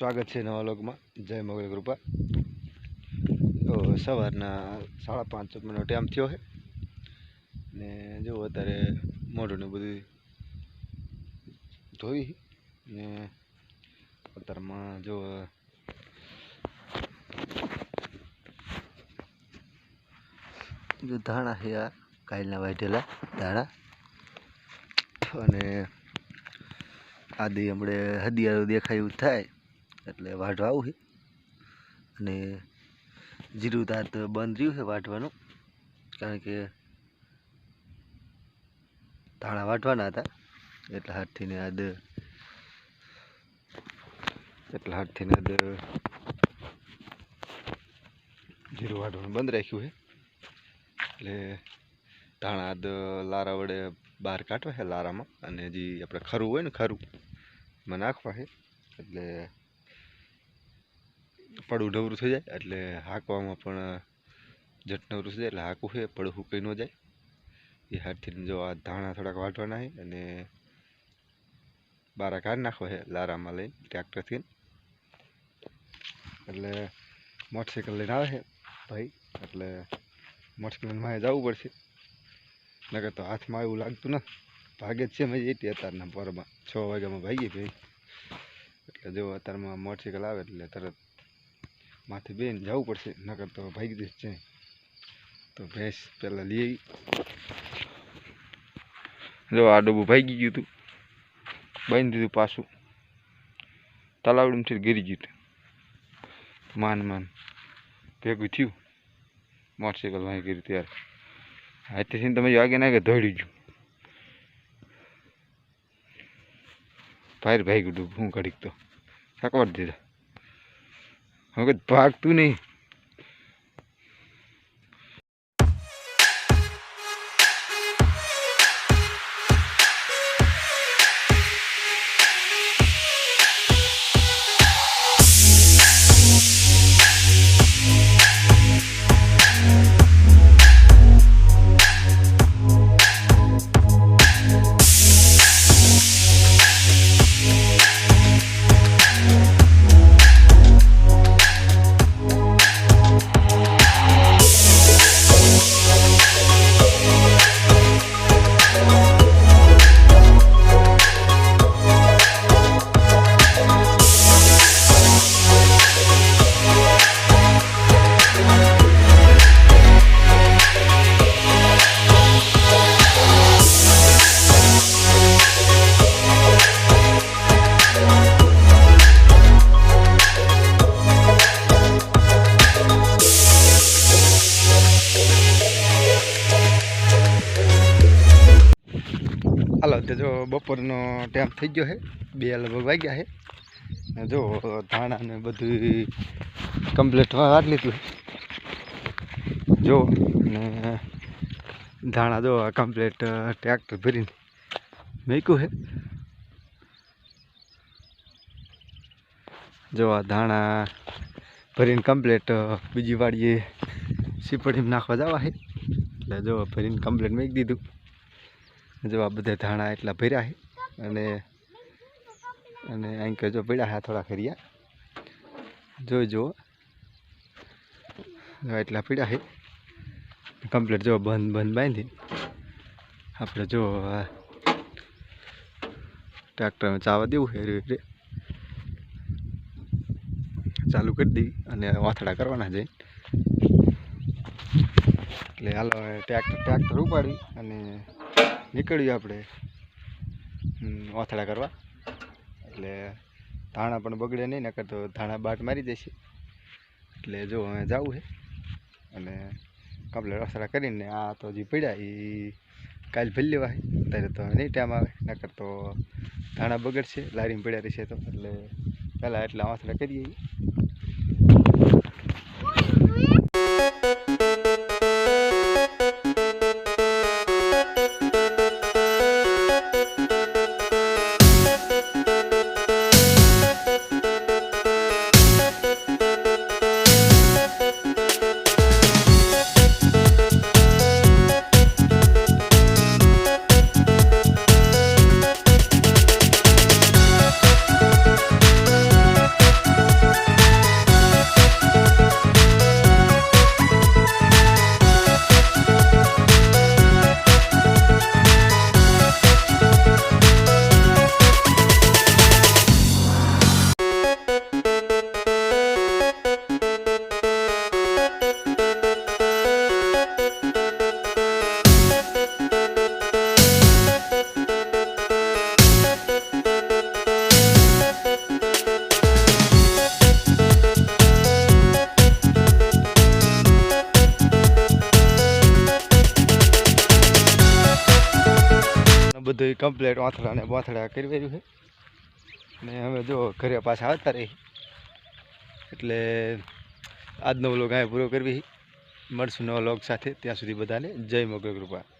સ્વાગત છે નવા લોકમાં. જય મોગલ કૃપા. તો સવારના સાડા પાંચ મિનિટ ટાઈમ થયો છે. ને જો અત્યારે મોઢું ને બધું ધોઈ ને અત્યારમાં જો જો ધાણા છે આ કાલના વાઢેલા ધાણા. અને આદિ હમણે હદિયારું દેખાય થાય. એટલે વાઢવા આવું છે. અને જીરું દાંત બંધ રહ્યું છે વાઢવાનું. કારણ કે ધાણા વાઢવાના હતા. એટલે હાથથી ને આદ એટલે હાથથી ને આદ જીરું વાઢવાનું બંધ રાખ્યું છે. એટલે ધાણા આદ લારા વડે બહાર કાઢવા છે લારામાં. અને જે આપણે ખરું હોય ને ખરું, એમાં નાખવા છે. એટલે પડું નવરું થઈ જાય, એટલે હાંકવામાં પણ જટ નવરું થઈ જાય, એટલે હાંકવું છે પડું હુકાઈ ન જાય. એ હાથથી જો આ ધાણા થોડાક વાટવાના છે, અને બારા કાઢી નાખવા છે, લારામાં લઈને, ટ્રેક્ટરથી. એટલે મોટરસાઇકલ લઈને આવે છે, ભાઈ, એટલે મોટરસાઇકલ મારે જવું પડશે. નકર તો હાથમાં એવું લાગતું ના ભાગે જ છે મેં એટી અત્યારના પરમાં. છ વાગ્યામાં ભાગી ભાઈ. એટલે જો અત્યારમાં મોટરસાઇકલ આવે, એટલે તરત માથે બેન જવું પડશે, નકર તો ભાગી દઈશ છે તો ભેંસ પહેલાં લઈ આવી. જો આ ડબ્બું ભાગી ગયું હતું બાંધી દીધું પાછું. તલાવડીમાંથી ગીરી ગયું હતું માન માન. ભેગું થયું. મોટરસાઇકલ વાંહી ગયું ત્યારે. હાથેથી તમે આગે નાગે દોડી ગયું ભાઈ ભાઈ ગયું હું ઘડીક તો. સકવાડ દીધા. હવે ભાગતું નહીં. હાલો, તો જો બપોરનો ટાઈમ થઈ ગયો છે, બે લગભગ વાગ્યા છે. જો ધાણા ને બધું કમ્પ્લીટ વાર લીધું જો, ને ધાણા જો કમ્પ્લીટ ટ્રેક્ટર ભરીને મૂક્યું છે. જો આ ધાણા ભરીને કમ્પ્લીટ બીજી વાડીએ સીપડીમાં નાખવા જવા છે. એટલે જો ભરીને કમ્પ્લીટ મૂકી દીધું. જો આ બધા ધાણા એટલા ભર્યા છે અને અને અહીં કે જો પડ્યા છે થોડા ખરિયા. જોઈ જુઓ. એટલા પીડા છે. કમ્પ્લીટ જો બંધ બંધ બાંધી આપણે જો ટ્રેક્ટરને ચાવા દેવું છે રે રે ચાલુ કરી દઈ અને વાથડા કરવાના જઈને એટલે હાલો ટ્રેક્ટર ટ્રેક્ટર ઉપાડી અને નીકળ્યું આપણે. ઓથડા કરવા. એટલે ધાણા પણ બગડે નહીં, નકર તો ધાણા બાટ મારી દેશે. એટલે જો હવે જવું છે. અને કમ્પ્લેટ ઓથડા કરીને આ તો જે પડ્યા એ કાલ ભરી લેવા અત્યારે તો નહીં ટાઈમ આવે, નકર તો ધાણા બગડશે, લારીમાં પડ્યા રહેશે તો. એટલે પહેલાં એટલા ઓથડા કરીએ. બધું કમ્પ્લીટ વાંથડા ને બાથડા કરી રહ્યું છે. ને હવે જો ઘરે પાછા આવતા રહી. એટલે આજનો વ્લોગ અહીંયા પૂરો કરવી. મળશું નવા વ્લોગ સાથે. ત્યાં સુધી બધાને જય મોગલ કૃપા.